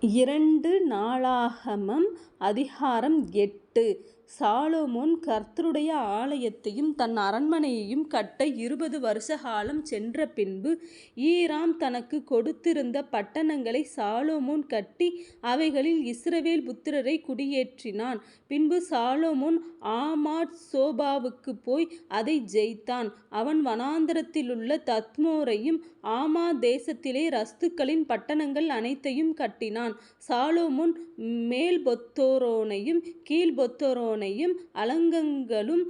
இரண்டு நாளாகமம் அதிகாரம் எட்டு. சாலொமோன் கர்த்தருடைய ஆலயத்தையும் தன் அரண்மனையையும் கட்ட இருபது வருஷ காலம் சென்ற பின்பு ஈராம் தனக்கு கொடுத்திருந்த பட்டணங்களை சாலோமோன் கட்டி அவைகளில் இஸ்ரவேல் புத்திரரை குடியேற்றினான். பின்பு சாலோமோன் ஆமாட் சோபாவுக்குப் போய் அதை ஜெயித்தான். அவன் வனாந்தரத்திலுள்ள தத்மோரையும் ஆமா தேசத்திலே ரஸ்துக்களின் பட்டணங்கள் அனைத்தையும் கட்டினான். சாலோமுன் மேல்பொத்தோரோனையும் கீழ் கீழ்பொத்தொரோனையும் அலங்கங்களும்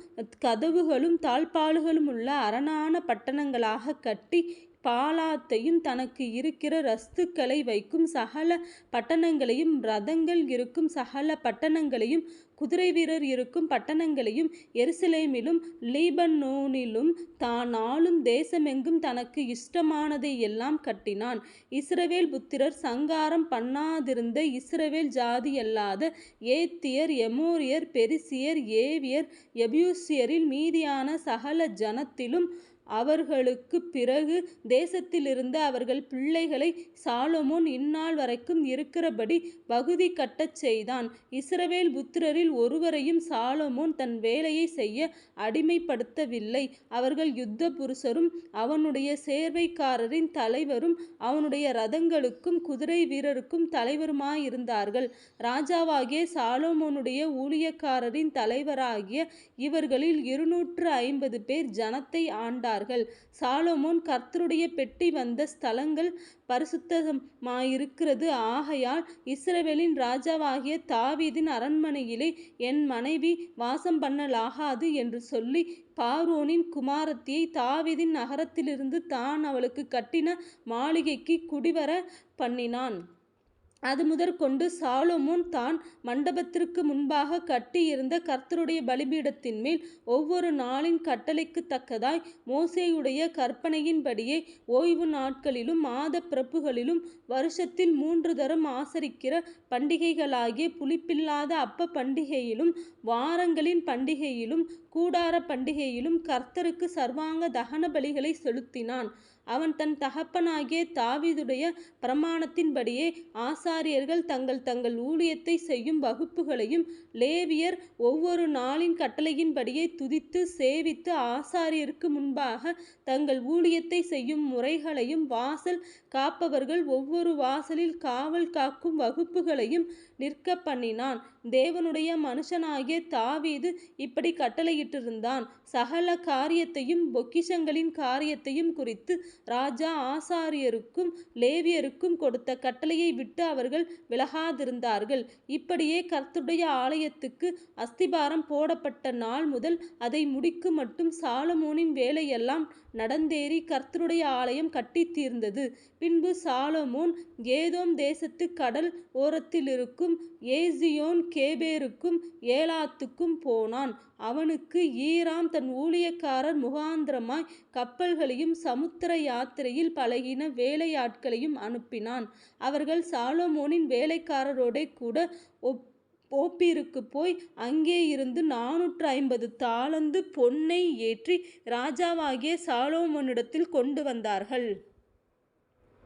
கதவுகளும் தாழ்ப்பாள்களுமுள்ள அரணான பட்டணங்களாகக் கட்டி பாலாத்தையும் தனக்கு இருக்கிற ரஸ்துக்களை வைக்கும் சகல பட்டணங்களையும் ரதங்கள் இருக்கும் சகல பட்டணங்களையும் குதிரை வீரர் இருக்கும் பட்டணங்களையும் எருசலேமிலும் லீபனோனிலும் தான் ஆளும் தேசமெங்கும் தனக்கு இஷ்டமானதை எல்லாம் கட்டினான். இஸ்ரவேல் புத்திரர் சங்காரம் பண்ணாதிருந்த இஸ்ரவேல் ஜாதியல்லாத ஏத்தியர் எமோரியர் பெரிசியர் ஏவியர் எபியூசியரில் மீதியான சகல ஜனத்திலும் அவர்களுக்குப் பிறகு தேசத்திலிருந்த அவர்கள் பிள்ளைகளை சாலொமோன் இந்நாள் வரைக்கும் இருக்கிறபடி பகுதி கட்டச் செய்தான். இஸ்ரவேல் புத்திரரில் ஒருவரையும் சாலொமோன் தன் வேலையை செய்ய அடிமைப்படுத்தவில்லை. அவர்கள் யுத்த புருஷரும் அவனுடைய சேர்வைக்காரரின் தலைவரும் அவனுடைய ரதங்களுக்கும் குதிரை வீரருக்கும் தலைவருமாயிருந்தார்கள். ராஜாவாகிய சாலோமோனுடைய ஊழியக்காரரின் தலைவராகிய இவர்களில் இருநூற்று ஐம்பது பேர் ஜனத்தை ஆண்டார்கள். சாலோமோன் கர்த்தருடைய பெட்டி வந்த ஸ்தலங்கள் பரிசுத்தமாயிருக்கிறது ஆகையால் இஸ்ரவேலின் ராஜாவாகிய தாவீதின் அரண்மனையிலே என் மனைவி வாசம் பண்ணலாகாது என்று சொல்லி பார்வோனின் குமாரத்தியை தாவீதின் நகரத்திலிருந்து தான் அவளுக்கு கட்டின மாளிகைக்கு குடிவர பண்ணினான். அது முதற்கொண்டு சாலொமோன் தான் மண்டபத்திற்கு முன்பாக கட்டியிருந்த கர்த்தருடைய பலிபீடத்தின்மேல் ஒவ்வொரு நாளின் கட்டளைக்குத் தக்கதாய் மோசேயுடைய கற்பனையின்படியே ஓய்வு நாட்களிலும் மாதப் பிறப்புகளிலும் வருஷத்தில் மூன்று தரம் ஆசரிக்கிற பண்டிகைகளாகிய புளிப்பில்லாத அப்ப பண்டிகையிலும் வாரங்களின் பண்டிகையிலும் கூடார பண்டிகையிலும் கர்த்தருக்கு சர்வாங்க தகன பலிகளை செலுத்தினான். அவன் தன் தகப்பனாகிய தாவீதுடைய பிரமாணத்தின்படியே ஆசாரியர்கள் தங்கள் தங்கள் ஊழியத்தை செய்யும் வகுப்புகளையும் லேவியர் ஒவ்வொரு நாளின் கட்டளையின்படியே துதித்து சேவித்து ஆசாரியருக்கு முன்பாக தங்கள் ஊழியத்தை செய்யும் முறைகளையும் வாசல் காப்பவர்கள் ஒவ்வொரு வாசலில் காவல் காக்கும் வகுப்புகளையும் நிற்க பண்ணினான். தேவனுடைய மனுஷனாகிய தாவீது இப்படி கட்டளையிட்டிருந்தான். சகல காரியத்தையும் பொக்கிஷங்களின் காரியத்தையும் குறித்து ராஜா ஆசாரியருக்கும் லேவியருக்கும் கொடுத்த கட்டளையை விட்டு அவர்கள் விலகாதிருந்தார்கள். இப்படியே கர்த்துடைய ஆலயத்துக்கு அஸ்திபாரம் போடப்பட்ட நாள் முதல் அதை முடிக்குமட்டும் சாலமோனின் வேலையெல்லாம் நடந்தேறி கர்த்தருடைய ஆலயம் கட்டி தீர்ந்தது. பின்பு சாலமோன் ஏதோம் தேசத்து கடல் ஓரத்திலிருக்கும் ஏசியோன் கேபேருக்கும் ஏலாத்துக்கும் போனான். அவனுக்கு ஈராம் தன் ஊழியக்காரர் முகாந்திரமாய் கப்பல்களையும் சமுத்திர யாத்திரையில் பழகின வேலையாட்களையும் அனுப்பினான். அவர்கள் சாலோமோனின் வேலைக்காரரோடே கூட ஒப் ஓப்பீருக்குப் போய் அங்கே இருந்து நானூற்று ஐம்பது தாளந்து பொன்னை ஏற்றி ராஜாவாகிய சாலோமோனிடத்தில் கொண்டு வந்தார்கள்